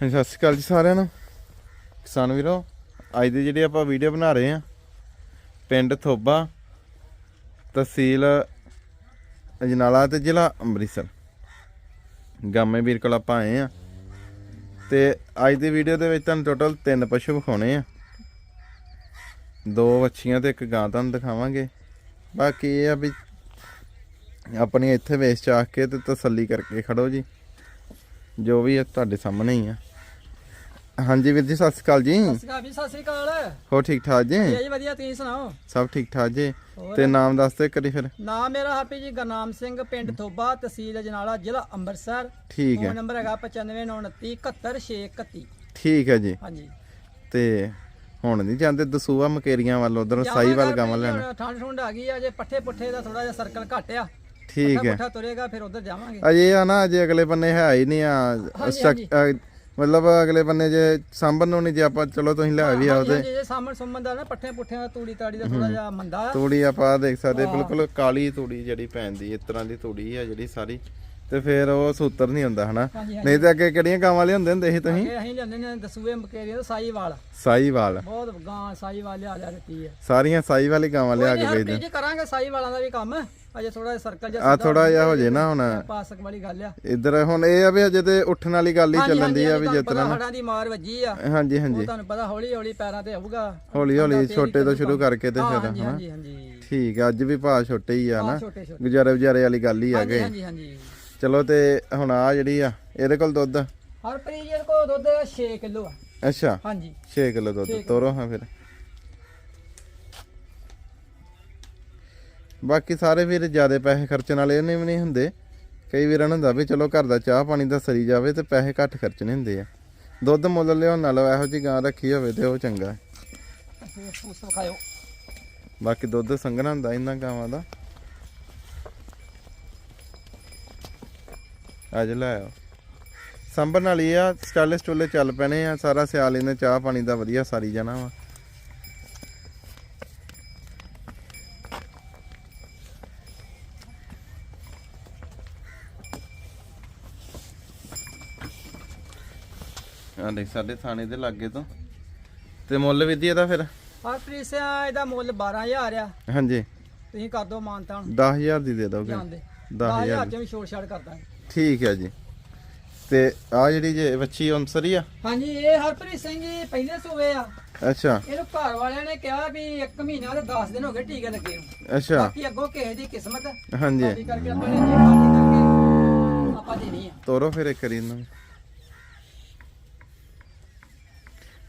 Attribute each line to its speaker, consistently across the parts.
Speaker 1: ਹਾਂਜੀ, ਸਤਿ ਸ਼੍ਰੀ ਅਕਾਲ ਜੀ ਸਾਰਿਆਂ ਨੂੰ। ਕਿਸਾਨ ਵੀਰੋ, ਅੱਜ ਦੀ ਜਿਹੜੀ ਆਪਾਂ ਵੀਡੀਓ ਬਣਾ ਰਹੇ ਆ ਪਿੰਡ ਥੋਬਾ, ਤਹਿਸੀਲ ਅਜਨਾਲਾ ਤੇ ਜ਼ਿਲ੍ਹਾ ਅੰਮ੍ਰਿਤਸਰ। ਗਾਮੇ ਵੀਰ ਕੋਲ ਆਪਾਂ ਆਏ ਆ ਤੇ ਅੱਜ ਦੀ ਵੀਡੀਓ ਦੇ ਵਿੱਚ ਤੁਹਾਨੂੰ ਟੋਟਲ ਤਿੰਨ ਪਸ਼ੂ ਵਿਖਾਉਣੇ ਆ। ਦੋ ਵੱਛੀਆਂ ਤੇ ਇੱਕ ਗਾਂ ਤੁਹਾਨੂੰ ਦਿਖਾਵਾਂਗੇ। ਬਾਕੀ ਇਹ ਆ ਵੀ ਆਪਣੀ ਇੱਥੇ ਵੇਚ ਚਾਖ ਕੇ ਤੇ ਤਸੱਲੀ ਕਰਕੇ ਖੜੋ ਜੀ। ਜੋ ਵੀ ਹੈ ਤੁਹਾਡੇ ਸਾਹਮਣੇ ਹੀ ਆ। ਹਾਂਜੀ ਵੀਰ ਜੀ ਸਤਿ ਸ਼੍ਰੀ ਅਕਾਲ ਜੀ।
Speaker 2: ਸਤਿ ਸ਼੍ਰੀ ਅਕਾਲ ਜੀ ਸਤਿ ਸ਼੍ਰੀ ਅਕਾਲ।
Speaker 1: ਹੋ ਠੀਕ ਠਾਕ ਜੀ?
Speaker 2: ਜੀ ਜੀ ਵਧੀਆ ਤੁਸੀਂ ਸੁਣਾਓ?
Speaker 1: ਸਭ ਠੀਕ ਠਾਕ ਜੀ? ਤੇ ਨਾਮ ਦੱਸ ਦੇ ਕਰੀ ਫਿਰ।
Speaker 2: ਨਾਮ ਮੇਰਾ ਹਾਪੀ ਜੀ ਗਰਨਾਮ ਸਿੰਘ ਪਿੰਡ ਥੋਬਾ ਤਹਿਸੀਲ ਅਜਨਾਲਾ ਜ਼ਿਲ੍ਹਾ ਅੰਮ੍ਰਿਤਸਰ।
Speaker 1: ਠੀਕ
Speaker 2: ਫੋਨ
Speaker 1: ਹੈ
Speaker 2: ਨੰਬਰ ਹੈਗਾ 9529 71631
Speaker 1: ਠੀਕ ਹੈ ਜੀ।
Speaker 2: ਹਾਂਜੀ।
Speaker 1: ਤੇ ਹੁਣ ਨਹੀਂ ਜਾਂਦੇ ਦਸੂਆ ਮਕੇਰੀਆਂ ਵੱਲ ਉਧਰ ਸਾਈਵਾਲ ਗਾਵਾਂ ਲੈਣ।
Speaker 2: ਠੰਡ ਠੁੰਡ ਆ ਗਈ ਆ ਜੇ ਪੱਠੇ ਪੁੱਠੇ ਦਾ ਥੋੜਾ ਜਿਹਾ ਸਰਕਲ ਘੱਟ ਆ।
Speaker 1: ਠੀਕ ਹੈ।
Speaker 2: ਪੱਠਾ ਤੁਰੇਗਾ ਫਿਰ ਉਧਰ ਜਾਵਾਂਗੇ।
Speaker 1: ਅਜੇ ਆ ਨਾ ਅਜੇ ਅਗਲੇ ਬੰਨੇ ਹੈ ਹੀ ਨਹੀਂ ਆ ਮਤਲਬ ਅਗਲੇ ਬੰਨੇ ਜੇ ਸਾਂਭਣ ਨੂੰ ਨਹੀਂ ਜੇ ਆਪਾਂ ਚਲੋ ਤੁਸੀਂ ਲੈ ਵੀ ਆਓ ਤੇ।
Speaker 2: ਜੇ ਸਾਹਮਣ ਸੁਮਨ ਦਾ ਨਾ ਪੱਠੇ ਪੁੱਠਿਆਂ ਦਾ ਤੂੜੀ ਤਾੜੀ ਦਾ ਥੋੜਾ ਜਿਹਾ ਮੰਦਾ।
Speaker 1: ਤੂੜੀ ਆਪਾਂ ਦੇਖ ਸਕਦੇ ਬਿਲਕੁਲ ਕਾਲੀ ਤੂੜੀ ਜਿਹੜੀ ਪੈਂਦੀ ਇਸ ਤਰ੍ਹਾਂ ਦੀ ਤੂੜੀ ਆ ਜਿਹੜੀ ਸਾਰੀ। ਤੇ ਫਿਰ ਉਹ ਸੂਤਰ ਨਹੀਂ ਹੁੰਦਾ ਹਨਾ? ਨਹੀਂ ਤੇ ਅੱਗੇ ਕਿਹੜੀਆਂ ਗਾਵਾਂ ਲਿਆਉਂਦੇ ਹੁੰਦੇ ਸੀ ਤੁਸੀਂ?
Speaker 2: ਅਸੀਂ ਲੈਂਦੇ ਨੇ ਦਸੂਏ ਮਕੇਰੀਆਂ ਦਾ ਸਾਈਵਾਲ
Speaker 1: ਸਾਈਵਾਲ
Speaker 2: ਬਹੁਤ ਗਾਂ ਸਾਈਵਾਲ ਲਿਆ ਲਿਆ ਦਿੱਤੀ ਹੈ
Speaker 1: ਸਾਰੀਆਂ ਸਾਈਵਾਲ ਗਾਵਾਂ ਲਿਆ ਕੇ ਵੇਚਦੇ।
Speaker 2: ਜੀ ਕਰਾਂਗੇ ਸਾਈ ਵਾਲਾਂ ਦਾ ਵੀ ਕੰਮ। ਅਜੇ ਥੋੜਾ ਜਿਹਾ ਸਰਕਲ ਜਿਹਾ
Speaker 1: ਆ ਥੋੜਾ ਜਿਹਾ ਹੋ ਜੇ ਨਾ ਹੁਣ।
Speaker 2: ਪਾਸਕ ਵਾਲੀ ਗੱਲ ਆ।
Speaker 1: ਇੱਧਰ ਹੁਣ ਇਹ ਆ ਵੀ ਅਜੇ ਤੇ ਉੱਠਣ ਵਾਲੀ ਗੱਲ ਹੀ ਚੱਲਣ ਦੀ ਆ ਵੀ ਜਿਸ ਤਰ੍ਹਾਂ
Speaker 2: ਹੜਾਂ ਦੀ ਮਾਰ ਵੱਜੀ ਆ।
Speaker 1: ਹਾਂਜੀ
Speaker 2: ਉਹ
Speaker 1: ਹਾਂਜੀ।
Speaker 2: ਤੁਹਾਨੂੰ ਪਤਾ ਹੌਲੀ ਹੌਲੀ ਪੈਰਾਂ ਤੇ ਆਊਗਾ।
Speaker 1: ਹੌਲੀ ਹੌਲੀ ਛੋਟੇ ਤੋਂ ਸ਼ੁਰੂ ਕਰਕੇ ਤੇ ਫਿਰ
Speaker 2: ਹਾਂਜੀ ਹਾਂਜੀ ਹਾਂਜੀ।
Speaker 1: ਠੀਕ ਆ ਅੱਜ ਵੀ ਭਾਅ ਛੋਟੇ ਹੀ ਆ ਨਾ।
Speaker 2: ਛੋਟੇ ਛੋਟੇ।
Speaker 1: ਗੁਜ਼ਾਰੇ ਗੁਜ਼ਾਰੇ ਵਾਲੀ ਗੱਲ ਹੀ ਆ ਗਏ।
Speaker 2: ਹਾਂਜੀ ਹਾਂਜੀ।
Speaker 1: ਚਲੋ ਤੇ ਹੁਣ ਆ ਜਿਹੜੀ ਆ ਇਹਦੇ ਕੋਲ ਦੁੱਧ?
Speaker 2: ਹਰਪ੍ਰੀਤ ਜੀ ਕੋ ਦੁੱਧ 6 ਕਿਲੋ ਆ।
Speaker 1: ਅੱਛਾ।
Speaker 2: ਹਾਂਜੀ।
Speaker 1: 6 ਕਿਲੋ ਦੁੱਧ ਤੋਰੋ ਹਾਂ ਫਿਰ। ਬਾਕੀ ਸਾਰੇ ਵੀਰ ਜ਼ਿਆਦਾ ਪੈਸੇ ਖਰਚਣ ਵਾਲੇ ਨਹੀਂ ਵੀ ਨਹੀਂ ਹੁੰਦੇ। ਕਈ ਵੀਰਾਂ ਨੂੰ ਹੁੰਦਾ ਵੀ ਚਲੋ ਘਰ ਦਾ ਚਾਹ ਪਾਣੀ ਦਾ ਸਰੀ ਜਾਵੇ ਤੇ ਪੈਸੇ ਘੱਟ ਖਰਚਣੇ ਹੁੰਦੇ ਆ। ਦੁੱਧ ਮੁੱਲ ਲਿਆਉਣ ਨਾਲੋਂ ਇਹੋ ਜੀ ਗਾਂ ਰੱਖੀ ਹੋਵੇ ਤੇ ਉਹ ਚੰਗਾ। ਹੈ। ਬਾਕੀ ਦੁੱਧ ਸੰਘਣਾ ਹੁੰਦਾ ਇਹਨਾਂ ਗਾਵਾਂ ਦਾ। ਅੱਜ ਲੈ ਆਓ। ਸੰਭਣ ਵਾਲੀ ਆ ਸਟਾਲੇ ਸਟੂਲੇ ਚੱਲ ਪੈਣੇ ਆ, ਸਾਰਾ ਸਿਆਲ ਇਹਨੇ ਚਾਹ ਪਾਣੀ ਦਾ ਵਧੀਆ ਸਾਰੀ ਜਾਣਾ ਵਾ। ਆ ਦੇਖ ਸਾਡੇ ਥਾਣੇ ਦੇ ਲਾਗੇ ਤੋਂ। ਤੇ ਮੁੱਲ ਵੀ ਦੀ ਇਹਦਾ ਫਿਰ?
Speaker 2: ਹਰਪ੍ਰੀਤ ਸਿੰਘ ਇਹਦਾ ਮੁੱਲ 12000 ਆ।
Speaker 1: ਹਾਂਜੀ।
Speaker 2: ਤੁਸੀਂ ਕਰ ਦਿਓ ਮਾਨਤਾ ਹੁਣ
Speaker 1: 10000 ਦੀ ਦੇ ਦੋਗੇ
Speaker 2: ਜਾਂਦੇ।
Speaker 1: 10000
Speaker 2: 10000 ਚ ਵੀ ਛੋੜ ਛਾੜ ਕਰਦਾ
Speaker 1: ਠੀਕ ਹੈ ਜੀ। ਤੇ ਆ ਜਿਹੜੀ ਜੇ ਬੱਚੀ ਅਨਸਰੀ ਆ?
Speaker 2: ਹਾਂਜੀ ਇਹ ਹਰਪ੍ਰੀਤ ਸਿੰਘ ਜੀ ਪਹਿਲੇ ਸੂਵੇ ਆ।
Speaker 1: ਅੱਛਾ।
Speaker 2: ਇਹਨੂੰ ਘਰ ਵਾਲਿਆਂ ਨੇ ਕਿਹਾ ਵੀ 1 ਮਹੀਨਾ ਤੇ 10 ਦਿਨ ਹੋ ਗਏ ਟੀਕੇ ਲੱਗੇ ਨੂੰ।
Speaker 1: ਅੱਛਾ।
Speaker 2: ਬਾਕੀ ਅੱਗੋਂ ਕਿਸੇ ਦੀ ਕਿਸਮਤ।
Speaker 1: ਹਾਂਜੀ।
Speaker 2: ਕਰਕੇ ਆਪਾਂ ਨੇ ਜੇ ਖਾਲੀ ਕਰਕੇ ਆਪਾਂ ਦੇਣੀ ਆ।
Speaker 1: ਤੋਰੋ ਫਿਰ ਇੱਕ ਵਾਰੀ ਇਹਨੂੰ।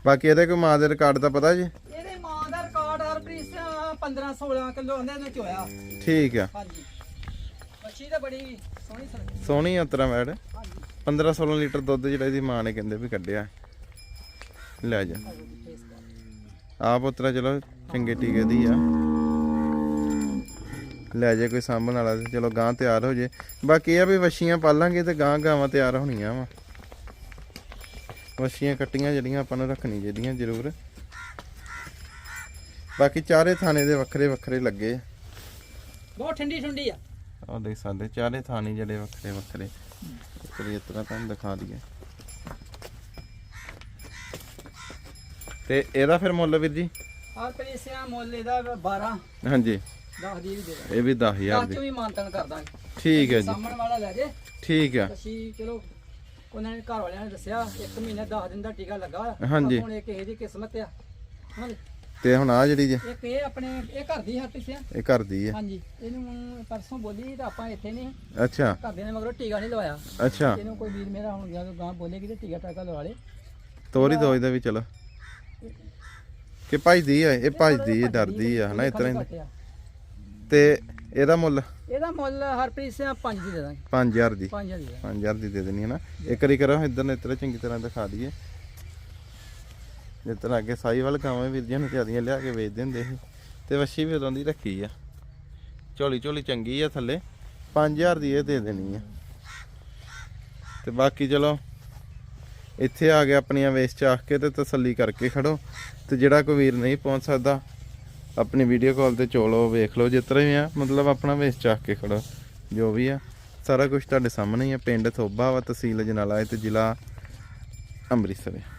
Speaker 1: ਬਾਕੀ ਇਹਦੇ ਕੋਈ ਮਾਂ ਦੇ ਰਿਕਾਰਡ ਦਾ ਪਤਾ ਜੀ?
Speaker 2: ਇਹਦੇ ਮਾਂ ਦਾ ਰਿਕਾਰਡ ਹਰਪ੍ਰੀਤ ਸਿੰਘ 15 16 ਕਿਲੋ ਉਹਦੇ ਨੇ ਚੋਇਆ।
Speaker 1: ਠੀਕ ਆ।
Speaker 2: ਹਾਂਜੀ। ਬੱਚੀ ਤਾਂ ਬੜੀ ਸੋਹਣੀ
Speaker 1: ਸੋਹਣੀ ਆ ਉਤਰਾ ਮੈਡ
Speaker 2: ਹਾਂਜੀ।
Speaker 1: 15 16 ਲੀਟਰ ਦੁੱਧ ਜਿਹੜਾ ਇਹਦੀ ਮਾਂ ਨੇ ਕਹਿੰਦੇ ਵੀ ਕੱਢਿਆ। ਲੈ ਜਾ। ਆਪ ਉਤਰਾ ਚਲੋ ਚੰਗੇ ਟੀਕੇ ਦੀ ਆ। ਲੈ ਜੇ ਕੋਈ ਸਾਂਭਣ ਵਾਲਾ ਚਲੋ ਗਾਂ ਤਿਆਰ ਹੋ ਜੇ। ਬਾਕੀ ਇਹ ਆ ਵੀ ਵਛੀਆਂ ਪਾਲਾਂਗੇ ਤੇ ਗਾਂ ਗਾਵਾਂ ਤਿਆਰ ਹੋਣੀਆਂ ਵਾ। ਵਛੀਆਂ ਕੱਟੀਆਂ ਜਿਹੜੀਆਂ ਆਪਾਂ ਨੂੰ ਰੱਖਣੀ ਜਿਹੜੀਆਂ ਜ਼ਰੂਰ। ਬਾਕੀ ਚਾਰੇ ਥਾਣੇ ਦੇ ਵੱਖਰੇ ਵੱਖਰੇ ਲੱਗੇ। ਆ
Speaker 2: ਬਹੁਤ ਠੰਡੀ ਠੰਡੀ ਆ।
Speaker 1: ਆਹ ਦੇਖ ਸਾਡੇ ਚਾਰੇ ਥਾਣੇ ਜਿਹੜੇ ਵੱਖਰੇ ਵੱਖਰੇ। ਕਰੀ ਇਸ ਤਰ੍ਹਾਂ ਤੁਹਾਨੂੰ ਦਿਖਾ ਦਈਏ। ਤੇ ਇਹਦਾ ਫਿਰ ਮੁੱਲ ਵੀਰ ਜੀ?
Speaker 2: ਹਰਪ੍ਰੀਤ ਸਿੰਘ ਮੁੱਲ ਇਹਦਾ 12
Speaker 1: ਹਾਂਜੀ।
Speaker 2: 10 ਦੀ ਵੀ ਦੇ ਦਾਂਗੇ।
Speaker 1: ਇਹ ਵੀ 10000
Speaker 2: 10
Speaker 1: ਦੀ
Speaker 2: ਚ ਵੀ ਮਾਨਤਨ ਕਰ ਦਾਂਗੇ।
Speaker 1: ਠੀਕ ਹੈ ਜੀ।
Speaker 2: ਸਾਹਮਣ ਵਾਲਾ ਲੈ ਜੇ।
Speaker 1: ਠੀਕ ਆ।
Speaker 2: ਅਸੀਂ ਚਲੋ ਉਹਨਾਂ ਨੇ ਘਰ ਵਾਲਿਆਂ ਨੇ ਦੱਸਿਆ 1 ਮਹੀਨੇ 10 ਦਿਨ ਦਾ ਟੀਕਾ ਲੱਗਾ ਹੋਇਆ।
Speaker 1: ਹਾਂਜੀ।
Speaker 2: ਹੁਣ ਇਹ ਕਿਸੇ ਦੀ ਕਿਸਮਤ ਆ। ਹਾਂਜੀ।
Speaker 1: ਤੇ ਹੁਣ ਆ ਜਿਹੜੀ ਜੀ
Speaker 2: ਇੱਕ ਇਹ ਆਪਣੇ ਇਹ ਘਰ ਦੀ ਹੱਥ ਸਿਆ
Speaker 1: ਇਹ ਘਰ ਦੀ ਹੈ
Speaker 2: ਹਾਂਜੀ। ਇਹਨੂੰ ਪਰਸੋਂ ਬੋਲੀ ਤਾਂ ਆਪਾਂ ਇੱਥੇ ਨਹੀਂ।
Speaker 1: ਅੱਛਾ।
Speaker 2: ਘਰਦਿਆਂ ਨੇ ਮਗਰੋਂ ਟੀਕਾ ਨਹੀਂ ਲਵਾਇਆ।
Speaker 1: ਅੱਛਾ।
Speaker 2: ਇਹਨੂੰ ਕੋਈ ਵੀਰ ਮੇਰਾ ਹੁਣ ਜਦੋਂ ਗਾਂ ਬੋਲੇਗੀ ਤੇ ਟੀਕਾ ਟਾਕਾ ਲਵਾ ਲੇ।
Speaker 1: ਤੋਰੀ ਦੋ ਇਹਦਾ ਵੀ ਚਲੋ। ਕਿ ਭਜਦੀ ਹੈ ਇਹ ਭਜਦੀ ਹੈ ਡਰਦੀ ਹੈ ਹਨਾ ਇਸ ਤਰ੍ਹਾਂ ਹੀ।
Speaker 2: ਘੱਟ ਆ।
Speaker 1: ਤੇ ਇਹਦਾ ਮੁੱਲ?
Speaker 2: ਇਹਦਾ ਮੁੱਲ ਹਰਪ੍ਰੀਤ ਸਿੰਘ 5 ਦੀ ਦੇ ਦਾਂਗੇ।
Speaker 1: 5000 ਦੀ।
Speaker 2: 5000 ਦੀ। ਦੇ
Speaker 1: 5000 ਦੀ ਦੇ ਦੇਣੀ ਹੈ ਨਾ। ਇੱਕ ਵਾਰੀ ਕਰੋ ਇੱਧਰ ਨੇ ਇੱਧਰ ਚੰਗੀ ਤਰ੍ਹਾਂ ਦਿਖਾ ਦਈਏ। ਤਰ੍ਹਾਂ ਅੱਗੇ ਸਾਈਵਾਲ ਗਾਵਾਂ ਵੀਰ ਜੀ ਨੂੰ ਜਿਆਦੀਆਂ ਲਿਆ ਕੇ ਵੇਚਦੇ ਹੁੰਦੇ ਸੀ। ਤੇ ਵੱਛੀ ਵੀ ਉਦੋਂ ਦੀ ਰੱਖੀ ਆ। ਝੋਲੀ ਝੋਲੀ ਚੰਗੀ ਆ ਥੱਲੇ। 5000 ਦੀ ਇਹ ਦੇ ਦੇਣੀ ਆ। ਤੇ ਬਾਕੀ ਚਲੋ ਇੱਥੇ ਆ ਕੇ ਆਪਣੀਆਂ ਵੇਚ ਚਾਖ ਕੇ ਤੇ ਤਸੱਲੀ ਕਰਕੇ ਖੜੋ। ਤੇ ਜਿਹੜਾ ਕੋਈ ਵੀਰ ਨਹੀਂ ਪਹੁੰਚ ਸਕਦਾ ਆਪਣੀ ਵੀਡੀਓ ਕਾਲ ਤੇ ਚੋਲੋ ਵੇਖ ਲਓ, ਜਿਸ ਤਰ੍ਹਾਂ ਵੀ ਆ, ਮਤਲਬ ਆਪਣਾ ਵੇਚ ਚਾਖ ਕੇ ਖੜੋ, ਜੋ ਵੀ ਆ। ਸਾਰਾ ਕੁਝ ਤੁਹਾਡੇ ਸਾਹਮਣੇ ਹੀ ਆ, ਪਿੰਡ ਥੋਬਾ ਵਾ, ਤਹਿਸੀਲ ਜਨਾਲਾ ਤੇ ਜ਼ਿਲ੍ਹਾ ਅੰਮ੍ਰਿਤਸਰ ਹੈ